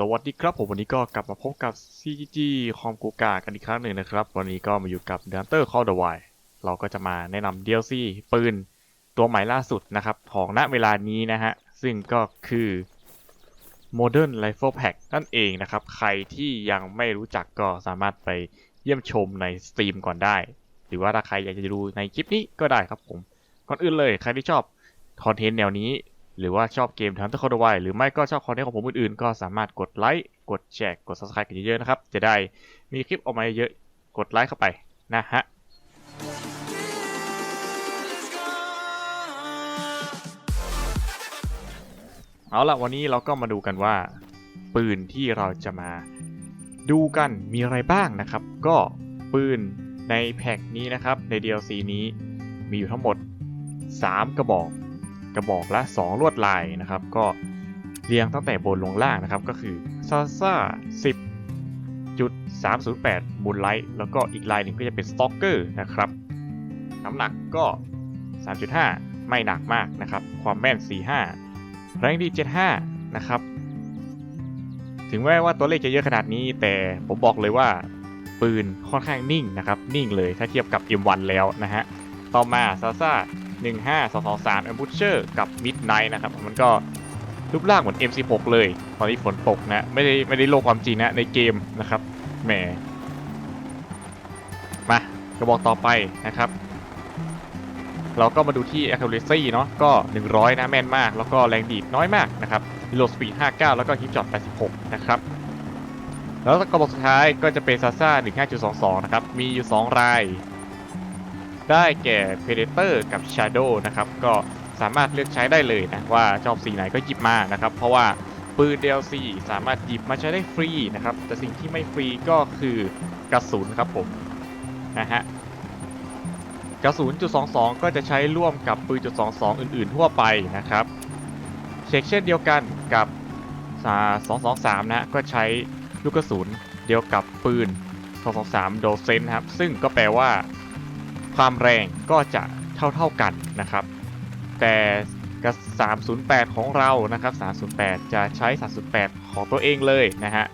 สวัสดีครับผมวันนี้ก็กลับมาพบกับ CGG คอมกูกากันอีกครั้งหนึ่งนะครับ วันนี้ก็มาอยู่กับ d u n t e r Call the Wild เราก็จะมาแนะนำ DLC ปืนตัวใหม่ล่าสุดนะครับ ของณเวลานี้นะฮะ ซึ่งก็คือ Modern Rifle Pack นั่นเองนะครับ ใครที่ยังไม่รู้จักก็สามารถไปเยี่ยมชมในสตรีมก่อนได้ หรือว่าถ้าใครอยากจะดูในคลิปนี้ก็ได้ครับผม ก่อนอื่นเลยใครที่ชอบคอนเทนต์แนวนี้ หรือว่าชอบเกมทันเตอร์คอดไวหรือไม่ก็ชอบคอนเทนต์ของผมอื่นๆ ก็สามารถกดไลค์ กดแชร์ กด subscribe กันเยอะๆนะครับ จะได้มีคลิปออกมาเยอะกดไลค์เข้าไปนะฮะเอาละวันนี้เราก็มาดูกันว่า ปืนที่เราจะมาดูกันมีอะไรบ้างนะครับ ก็ปืนในแพ็กนี้นะครับใน DLC นี้มีอยู่ทั้งหมด 3 กระบอก ระบอกละ 2 ลวดลายนะครับ ก็เรียงตั้งแต่บนลงล่างนะครับ ก็คือซาซ่า10จุด308มูลไลท์แล้วก็อีกลายหนึ่งก็จะเป็นสต็อกเกอร์นะครับน้ำหนักก็ 3.5 ไม่หนักมากนะครับ ความแม่น 45 แรงดี 75 นะครับ ถึงแม้ว่าตัวเลขจะเยอะขนาดนี้ แต่ผมบอกเลยว่าปืนค่อนข้างนิ่งนะครับ นิ่งเลยถ้าเทียบกับ M1 แล้วนะฮะ ต่อมาซาซ่า 15223 a m b u s h e r กับ Midnight นะครับ มันก็รูปร่างเหมือน M16 เลย ตอนนี้ฝนตกนะ ไม่ได้ไม่ได้โลกความจริงนะในเกมนะครับ แหม มากระบอกต่อไปนะครับ เราก็มาดูที่ accuracy เนาะ ก็ 100 นะแม่นมาก แล้วก็แรงดีดน้อยมากนะครับ reload speed 59 แล้วก็ hip shot 86 นะครับแล้วกระบอกสุดท้ายก็จะเป็นซาซ่า 15.22 นะครับ มีอยู่ 2 ราย ได้แก่ Predator กับ Shadow นะครับ ก็สามารถเลือกใช้ได้เลยนะว่าชอบสีไหนก็หยิบมานะครับ เพราะว่าปืน DLC สามารถหยิบมาใช้ได้ฟรีนะครับ แต่สิ่งที่ไม่ฟรีก็คือกระสุนครับผมนะฮะกระสุนจุด22 ก็จะใช้ร่วมกับปืนจุด22 อื่น ๆ ทั่วไปนะครับเช็คเช่นเดียวกันกับ 223 นะก็ใช้ลูกกระสุนเดียวกับปืน 223 โดเซนครับ ซึ่งก็แปลว่า ความแรงก็จะเท่าๆกันนะครับ แต่กับ 308 ของเรานะครับ 308 จะใช้ 308 ของตัวเองเลยนะฮะ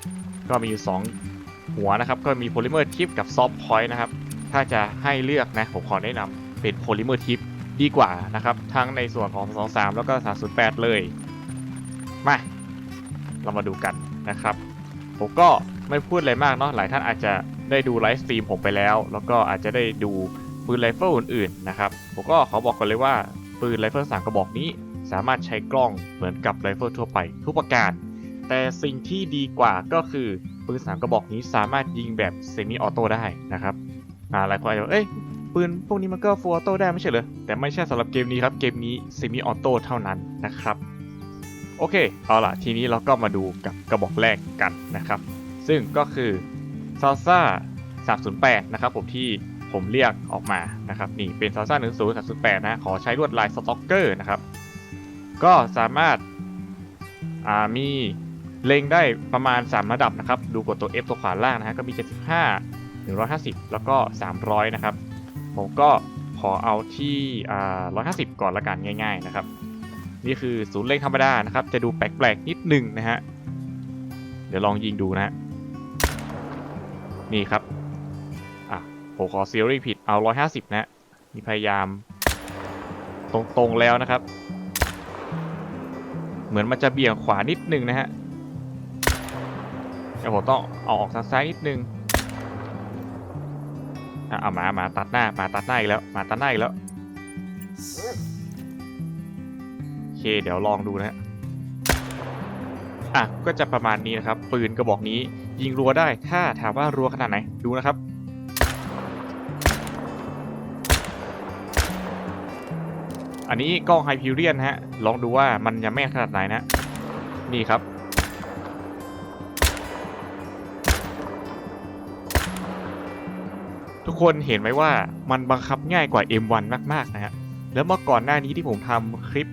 ก็มีอยู่ 2 หัวนะครับ ก็มีโพลิเมอร์ทิปกับซอฟต์พอยต์นะครับ ถ้าจะให้เลือกนะ ผมขอแนะนำเป็นโพลิเมอร์ทิปดีกว่านะครับ ทั้งในส่วนของ 23 แล้วก็ 308 เลย มา เรามาดูกันนะครับ ผมก็ไม่พูดอะไรมากเนาะ หลายท่านอาจจะได้ดูไลฟ์สตรีมผมไปแล้ว แล้วก็อาจจะได้ดู ปืนไรเฟิลอื่นๆนะครับผมก็ขอบอกกันเลยว่าปืนไรเฟิลสามกระบอกนี้ สามารถใช้กล้องเหมือนกับไรเฟิลทั่วไปทุกประการ แต่สิ่งที่ดีกว่าก็คือปืนสามกระบอกนี้สามารถยิงแบบเซมิออโต้ได้นะครับอ่าหลายคนอาจจะบอกเอ้ยปืนพวกนี้มันก็ฟูลออโต้ได้ไม่ใช่เหรอแต่ไม่ใช่สำหรับเกมนี้ครับเกมนี้เซมิออโต้เท่านั้นนะครับโอเคเอาล่ะทีนี้เราก็มาดูกับกระบอกแรกกันนะครับ ซึ่งก็คือ Salsa 308 นะครับผมที่ ผมเรียกออกมานะครับนี่เป็น Salsa 10 308นะขอใช้ลวดลายสต็อกเกอร์นะครับ ก็สามารถอ่ามีเล็งได้ประมาณ 3 ระดับนะครับ ดูกดตัว F ตัวขวาล่างนะฮะก็มี 75 150 แล้วก็ 300 นะครับ ผมก็ขอเอาที่อ่า150 ก่อนละกันง่ายๆนะครับ นี่คือศูนย์เล็งธรรมดานะครับ จะดูแปลกๆนิดหนึ่งนะฮะ เดี๋ยวลองยิงดูนะฮะนี่ครับ ผมขอซีรีส์ผิดเอา150นะฮะนี่พยายาม ตรงๆแล้วนะครับ เหมือนมันจะเบี่ยงขวานิดนึงนะฮะเดี๋ยวผมต้องเอาออกทางซ้ายนิดนึงอะเอามามาตัดหน้ามาตัดหน้าอีกแล้วมาตัดหน้าอีกแล้วโอเคเดี๋ยวลองดูนะฮะอะก็จะประมาณนี้นะครับ ปืนกระบอกนี้ยิงรัวได้ถ้าถามว่ารัวขนาดไหนดูนะครับ อันนี้กล้องไฮพิเรียนฮะ ลองดูว่ามันจะแม่นขนาดไหนนะ นี่ครับ ทุกคนเห็นไหมว่ามันบังคับง่ายกว่า M1 มากๆนะฮะ แล้วเมื่อก่อนหน้านี้ที่ผมทำคลิป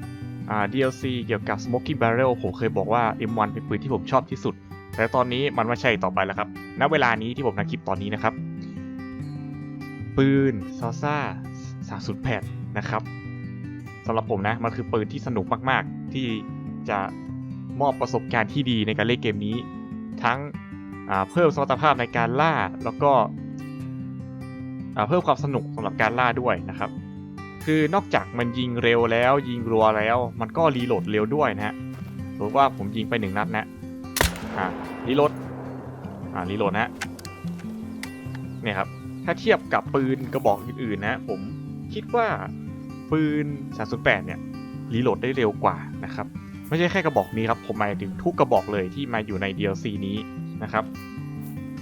อ่า DLC เกี่ยวกับ Smoky Barrel ผมเคยบอกว่า M1 เป็นปืนที่ผมชอบที่สุด แต่ตอนนี้มันไม่ใช่ต่อไปแล้วครับ ณ เวลานี้ที่ผมทำคลิปตอนนี้นะครับ ปืนซาซ่า308นะครับ สำหรับผมนะมันคือปืนที่สนุกมากๆ ที่จะมอบประสบการณ์ที่ดีในการเล่นเกมนี้ ทั้งเพิ่มสมรรถภาพในการล่าแล้วก็เพิ่มความสนุกสำหรับการล่าด้วยนะครับ คือนอกจากมันยิงเร็วแล้วยิงรัวแล้ว มันก็รีโหลดเร็วด้วยนะฮะสมมติว่าผมยิงไปหนึ่งนัดนะอ่ารีโหลดอ่ารีโหลดนะฮะเนี่ยครับถ้าเทียบกับปืนกระบอกอื่นๆนะ ผมคิดว่า ปืน 308 เนี่ยรีโหลดได้เร็วกว่านะครับ ไม่ใช่แค่กระบอกนี้ครับ ผมหมายถึงทุกกระบอกเลยที่มาอยู่ใน DLC นี้นะครับ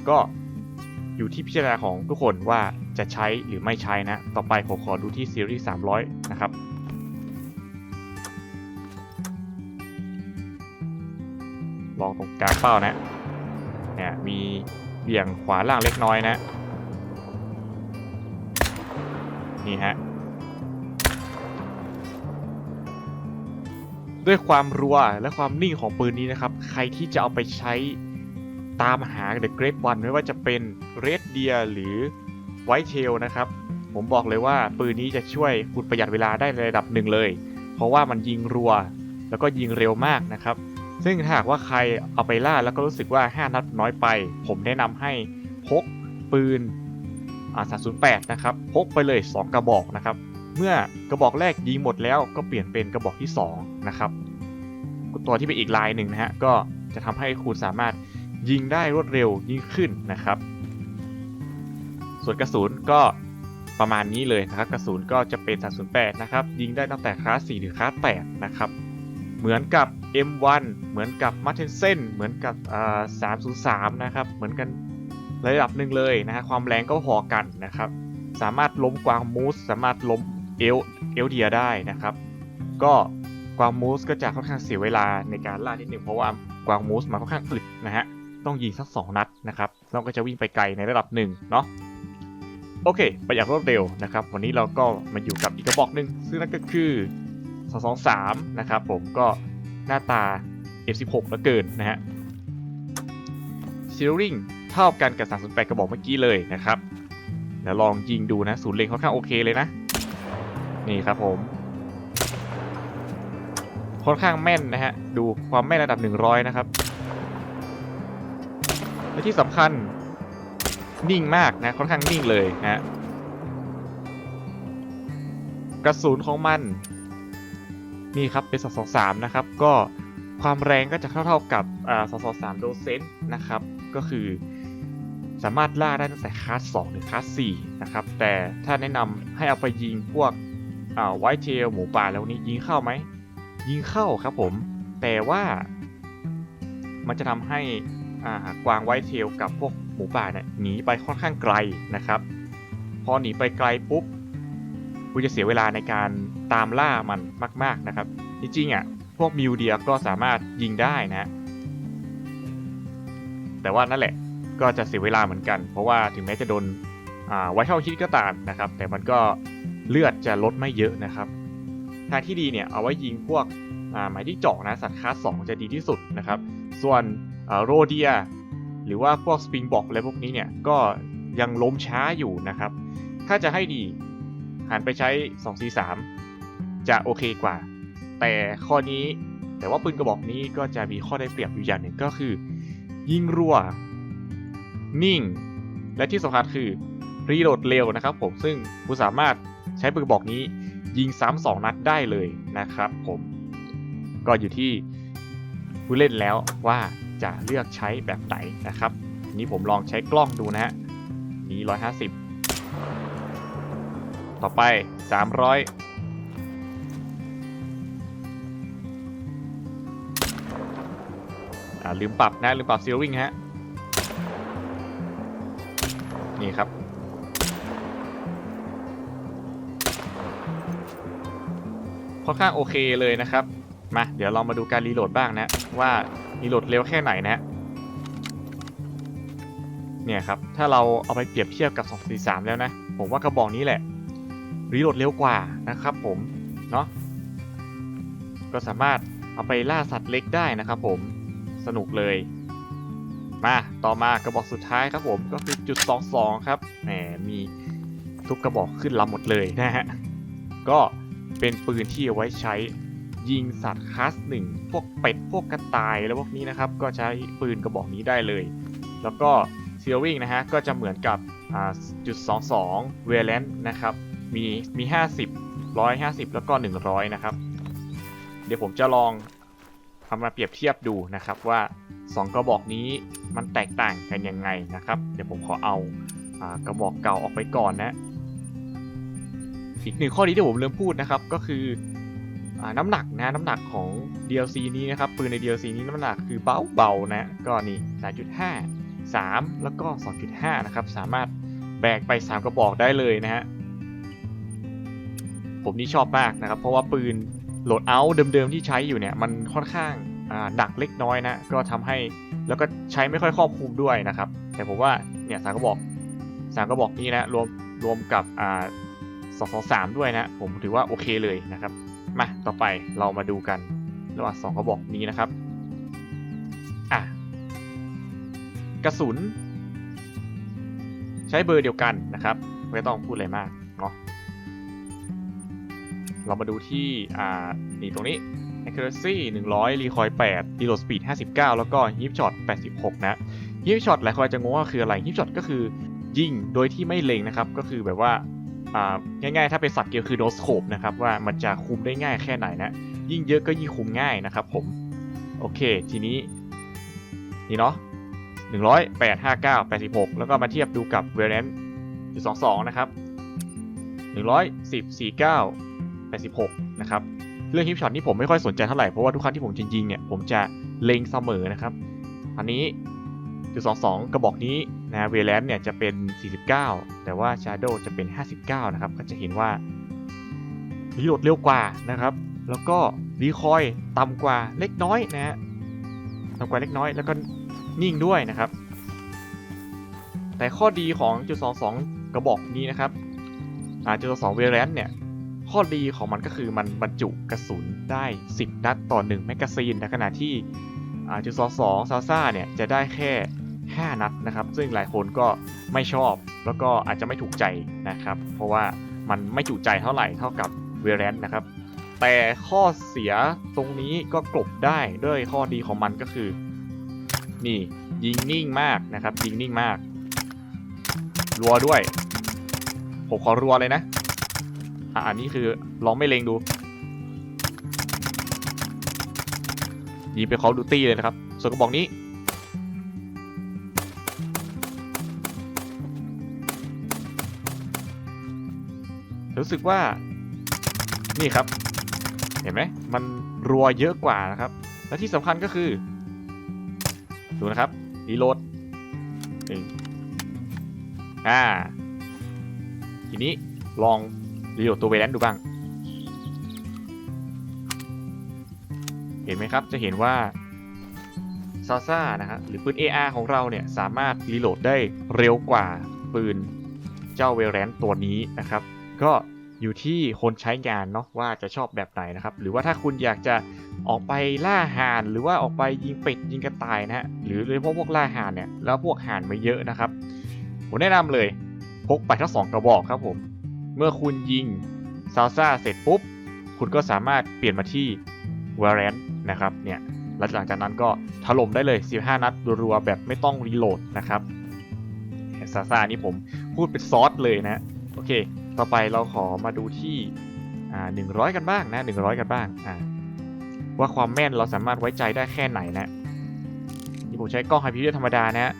ก็อยู่ที่พิจารณาของทุกคนว่าจะใช้หรือไม่ใช้นะ ต่อไปผมขอดูที่ซีรีส์300 นะครับลองตรงกลางเป้านะ เนี่ยมีเบี่ยงขวาล่างเล็กน้อยนะ นี่ฮะ ด้วยความรัวและความนิ่งของปืนนี้นะครับ ใครที่จะเอาไปใช้ตามหา The Great One ไม่ว่าจะเป็น Red Deer หรือ White Tail นะครับ ผมบอกเลยว่าปืนนี้จะช่วยคุณประหยัดเวลาได้ในระดับหนึ่งเลย เพราะว่ามันยิงรัว แล้วก็ยิงเร็วมากนะครับ ซึ่งถ้าหากว่าใครเอาไปล่าแล้วก็รู้สึกว่า 5 นัดน้อยไป ผมแนะนำให้พกปืนอ่า308 นะครับ พกไปเลย 2 กระบอกนะครับ เมื่อกระบอกแรกยิงหมดแล้วก็เปลี่ยนเป็นกระบอกที่2นะครับตัวที่เป็นอีกลายหนึ่งนะฮะก็จะทำให้คุณสามารถยิงได้รวดเร็วยิ่งขึ้นนะครับ ส่วนกระสุนก็ประมาณนี้เลยนะครับ กระสุนก็จะเป็น308นะครับ ยิงได้ตั้งแต่คลาส4ถึงคลาส8นะครับ เหมือนกับ M1 เหมือนกับ m a r t e n s e n เหมือนกับ303นะครับ เหมือนกันระดับหนึ่งเลยนะฮะความแรงก็พอกันนะครับ สามารถล้มกวางมูส สามารถล้ม เอลเอลเดียได้นะครับ ก็กวางมูสก็จะค่อนข้างเสียเวลาในการล่านิดนึงเพราะว่ากวางมูสมันค่อนข้างอึดนะฮะต้องยิงสัก 2 นัดนะครับแล้วก็จะวิ่งไปไกลในระดับหนึ่งเนาะโอเค ไประหยัดรวดเร็วนะครับ วันนี้เราก็มาอยู่กับอีกกระบอกหนึ่งซึ่งนั่นก็คือ 223 นะครับผมก็หน้าตา F16 เหลือเกินนะฮะซีริงเท่ากันกับ308กระบอกเมื่อกี้เลยนะครับเดี๋ยวลองยิงดูนะ ศูนย์เล็งค่อนข้างโอเคเลยนะ นี่ครับผมค่อนข้างแม่นนะฮะ ดูความแม่นระดับ 100 นะครับ และที่สำคัญนิ่งมากนะค่อนข้างนิ่งเลยนะฮะกระสุนของมัน นี่ครับเป็น 223 นะครับ ก็ความแรงก็จะเท่าๆกับอ่า223 โดเซนนะครับ ก็คือสามารถล่าได้ตั้งแต่คลาส2ถึงคลาส4นะครับ แต่ถ้าแนะนำให้เอาไปยิงพวก ไวท์เทลหมูป่าแล้วนี้ยิงเข้าไหม ยิงเข้าครับผม แต่ว่า มันจะทำให้อ่ากวางไวท์เทลกับพวกหมูป่าเนี่ยหนีไปค่อนข้างไกลนะครับ พอหนีไปไกลปุ๊บคุณจะเสียเวลาในการตามล่ามันมาก ๆนะครับ จริงๆอะพวกมิวเดียก็สามารถยิงได้นะ แต่ว่านั่นแหละก็จะเสียเวลาเหมือนกัน เพราะว่าถึงแม้จะโดนไว้เท่าคิดก็ตามนะครับ แต่มันก็ เลือดจะลดไม่เยอะนะครับ ทางที่ดีเนี่ยเอาไว้ยิงพวกหมายที่เจาะนะสัตว์คลาสสองจะดีที่สุดนะครับ ส่วนโรเดีย หรือว่าพวกสปริงบอกอะไรพวกนี้เนี่ยก็ยังล้มช้าอยู่นะครับ ถ้าจะให้ดีหันไปใช้ 243 จะโอเคกว่า แต่ข้อนี้แต่ว่าปืนกระบอกนี้ก็จะมีข้อได้เปรียบอยู่อย่างหนึ่งก็คือ ยิงรัว นิ่ง และที่สำคัญคือรีโหลดเร็วนะครับผมซึ่งคุณสามารถ ใช้ปืนบอกนี้ยิงซ้ำสองนัดได้เลยนะครับผมก็อยู่ที่ผู้เล่นแล้วว่าจะเลือกใช้แบบไหนนะครับ นี่ผมลองใช้กล้องดูนะฮะนี้150 ต่อไป 300 อ่าลืมปรับนะลืมปรับซีลวิ่งฮะ นี่ครับ ค่อนข้างโอเคเลยนะครับ มาเดี๋ยวเรามาดูการรีโหลดบ้างนะว่ารีโหลดเร็วแค่ไหนนะเนี่ยครับถ้าเราเอาไปเปรียบเทียบกับ 243 แล้วนะ ผมว่ากระบอกนี้แหละรีโหลดเร็วกว่านะครับผมเนาะก็สามารถเอาไปล่าสัตว์เล็กได้นะครับผมสนุกเลยมาต่อมากระบอกสุดท้ายครับผมก็คือจุด 22 ครับแหมมีทุกกระบอกขึ้นลำหมดเลยนะฮะก็ เป็นปืนที่เอาไว้ใช้ยิงสัตว์คลาสหนึ่งพวกเป็ดพวกกระต่ายแล้วพวกนี้นะครับ ก็ใช้ปืนกระบอกนี้ได้เลย แล้วก็เซียวิ่งนะฮะ ก็จะเหมือนกับอ่าจุด22เวเลนนะครับ มีมี 50 150 แล้วก็ 100 นะครับ เดี๋ยวผมจะลองทำมาเปรียบเทียบดูนะครับว่า 2 กระบอกนี้มันแตกต่างกันยังไงนะครับ เดี๋ยวผมขอเอากระบอกเก่าออกไปก่อนนะ อีกหนึ่งข้อดีที่ผมลืมพูดนะครับก็คืออน้ำหนักนะน้ำหนักของ DLC นี้นะครับปืนใน DLC นี้น้ำหนักคือเบาเบาๆนะก็นี่3.5 3 แล้วก็ 2.5 นะครับ สามารถแบกไป 3 กระบอกได้เลยนะฮะ ผมนี่ชอบมากนะครับ เพราะว่าปืนโหลดเอาเดิมๆที่ใช้อยู่เนี่ย มันค่อนข้างหนักเล็กน้อยนะ ก็ทำให้แล้วก็ใช้ไม่ค่อยครอบคลุมด้วยนะครับ แต่ผมว่าเนี่ยสามกระบอกสามกระบอกนี้นะรวมรวมกับ อ่าสองสองสามด้วยนะ ผมถือว่าโอเคเลยนะครับ มาต่อไปเรามาดูกันระหว่างสองกระบอกนี้นะครับอะกระสุน ใช้เบอร์เดียวกันนะครับ ไม่ต้องพูดอะไรมากเนาะเรามาดูที่อ่านี่ตรงนี้ accuracy 100 recoil 8 reload speed 59 แล้วก็ hip shot 86 นะ hip shot หลายคนจะงงว่าคืออะไร hip shot ก็คือยิงโดยที่ไม่เล็งนะครับ ก็คือแบบว่า ง่ายๆ ถ้าเป็นสับเกียวคือโนสโคปนะครับว่ามันจะคุมได้ง่ายแค่ไหนนะ ยิ่งเยอะก็ยิ่งคุมง่ายนะครับผม โอเค ทีนี้ นี่เนาะ100 8 59 86แล้วก็มาเทียบดูกับ v a r i a n t จุด22นะครับ110 49 86นะครับเรื่องฮิปช็อตนี่ผมไม่ค่อยสนใจเท่าไหร่ เพราะว่าทุกครั้งที่ผมจะยิงเนี่ย ผมจะเล็งเสมอนะครับ อันนี้จุด22กระบอกนี้ นะเวแลนเนี่ยจะเป็น 49 แต่ว่า Shadow จะเป็น 59 นะครับ ก็จะเห็นว่ารีโหลดเร็วกว่านะครับ แล้วก็รีคอยต่ำกว่าเล็กน้อยนะฮะต่ำกว่าเล็กน้อยแล้วก็นิ่งด้วยนะครับ แต่ข้อดีของจุด22 กระบอกนี้นะครับจุด22เวแลนเนี่ยข้อดีของมันก็คือมันบรรจุกระสุนได้ 10 นัดต่อ 1 แมกกาซีนในขณะที่จุด22ซาซ่าเนี่ยจะได้แค่ 5 นัดนะครับ ซึ่งหลายคนก็ไม่ชอบแล้วก็อาจจะไม่ถูกใจนะครับ เพราะว่ามันไม่จุใจเท่าไหร่เท่ากับเวเรนนะครับ แต่ข้อเสียตรงนี้ก็กลบได้ด้วยข้อดีของมันก็คือ นี่ยิงนิ่งมากนะครับ ยิงนิ่งมาก รัวด้วย ผมขอรัวเลยนะ อะอันนี้คือลองไม่เลงดู ยิงไป Call of Duty เลยนะครับ ส่วนกระบอกนี้ รู้สึกว่า นี่ครับ เห็นไหมมันรัวเยอะกว่านะครับ และที่สำคัญก็คือ ดูนะครับรีโหลดหนึ่งอ่า ทีนี้ลองรีโหลดตัวเวลนดูบ้าง เห็นไหมครับ จะเห็นว่าซาซ่านะฮะหรือปืน AR ของเราเนี่ย สามารถรีโหลดได้เร็วกว่าปืนเจ้าเวลแรนตัวนี้นะครับ ก็อยู่ที่คนใช้งานเนาะว่าจะชอบแบบไหนนะครับ หรือว่าถ้าคุณอยากจะออกไปล่าห่านหรือว่าออกไปยิงเป็ดยิงกระต่ายนะฮะหรือโดยเฉพาะพวกล่าห่านเนี่ยแล้วพวกห่านมาเยอะนะครับผมแนะนำเลยพกไปทั้งสองกระบอกครับผม เมื่อคุณยิงซาซ่าเสร็จปุ๊บ คุณก็สามารถเปลี่ยนมาที่วา r รนนะครับเนี่ยแล้วหลังจากนั้นก็ถล่มได้เลย 15 นัดรัวๆแบบไม่ต้องรีโหลดนะครับซาซ่านี่ผมพูดเป็นซอสเลยนะโอเค ต่อไปเราขอมาดูที่อ่า100กันบ้างนะ100กันบ้างว่าความแม่นเราสามารถไว้ใจได้แค่ไหนนะนี่ผมใช้กล้องไฮพีเรียธรรมดานะ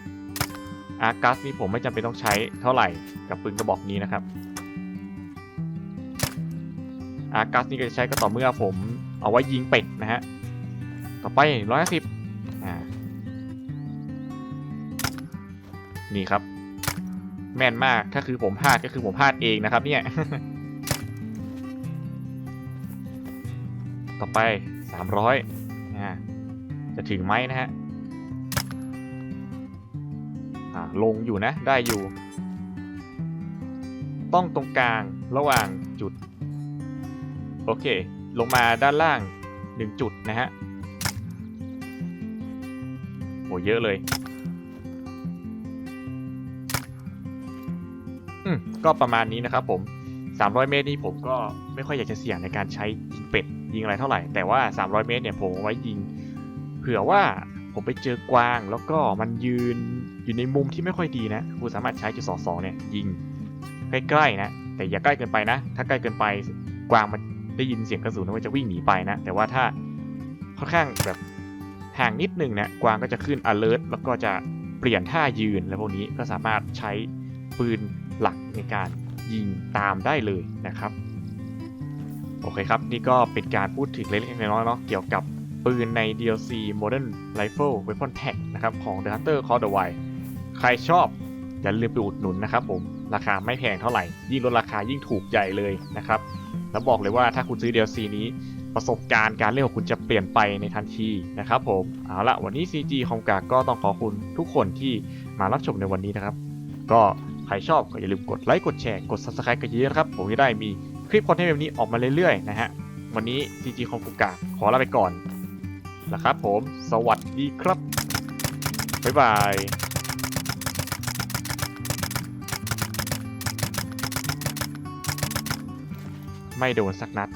อาร์กัสนี่ผมไม่จำเป็นต้องใช้เท่าไหร่กับปืนกระบอกนี้นะครับอาร์กัสนี่ก็จะใช้ก็ต่อเมื่อผมเอาไว้ยิงเป็ดนะฮะต่อไปร้อยสิบนี่ครับ แม่นมาก ถ้าคือผมพลาดก็คือผมพลาดเองนะครับ เนี่ย ต่อไปสามร้อยจะถึงไหมนะฮะอ่าลงอยู่นะ ได้อยู่ ต้องตรงกลางระหว่างจุด โอเค ลงมาด้านล่าง 1 จุดนะฮะ โอ้เยอะเลย ก็ประมาณนี้นะครับผม300 เมตรนี่ผมก็ไม่ค่อยอยากจะเสี่ยงในการใช้ยิงเป็ดยิงอะไรเท่าไหร่ แต่ว่า 300 เมตรเนี่ยผมไว้ยิง เผื่อว่าผมไปเจอกวางแล้วก็มันยืนอยู่ในมุมที่ไม่ค่อยดีนะคุณสามารถใช้จุดสองสองเนี่ยยิงใกล้ๆนะ แต่อย่าใกล้เกินไปนะ ถ้าใกล้เกินไปกวางมันได้ยินเสียงกระสุนแล้วมันจะวิ่งหนีไปนะ แต่ว่าถ้าค่อนข้างแบบห่างนิดนึงนะกวางก็จะขึ้น alert แล้วก็จะเปลี่ยนท่ายืนแล้วพวกนี้ก็สามารถใช้ ปืนหลักในการยิงตามได้เลยนะครับโอเคครับ นี่ก็เป็นการพูดถึงเล็กๆน้อยๆเนาะเกี่ยวกับปืนใน DLC Modern Rifle Weapon Pack นะครับของ The Hunter Call the Wild ใครชอบ อย่าลืมไปอุดหนุนนะครับผม ราคาไม่แพงเท่าไหร่ ยิ่งลดราคายิ่งถูกใหญ่เลยนะครับ แล้วบอกเลยว่าถ้าคุณซื้อ DLC นี้ประสบการณ์การเล่นของคุณจะเปลี่ยนไปในทันทีนะครับผม เอาละวันนี้ CG ของกากก็ต้องขอบคุณทุกคนที่มารับชมในวันนี้นะครับ ก็ ใครชอบก็อย่าลืมกดไลค์กดแชร์กด Subscribe กันเยอะนะครับ ผมจะได้มีคลิปคอนเทนต์แบบนี้ออกมาเรื่อยๆนะฮะ วันนี้ CG ของกูกาขอลาไปก่อนนะครับผม สวัสดีครับ บ๊ายบายไม่โดนสักนัด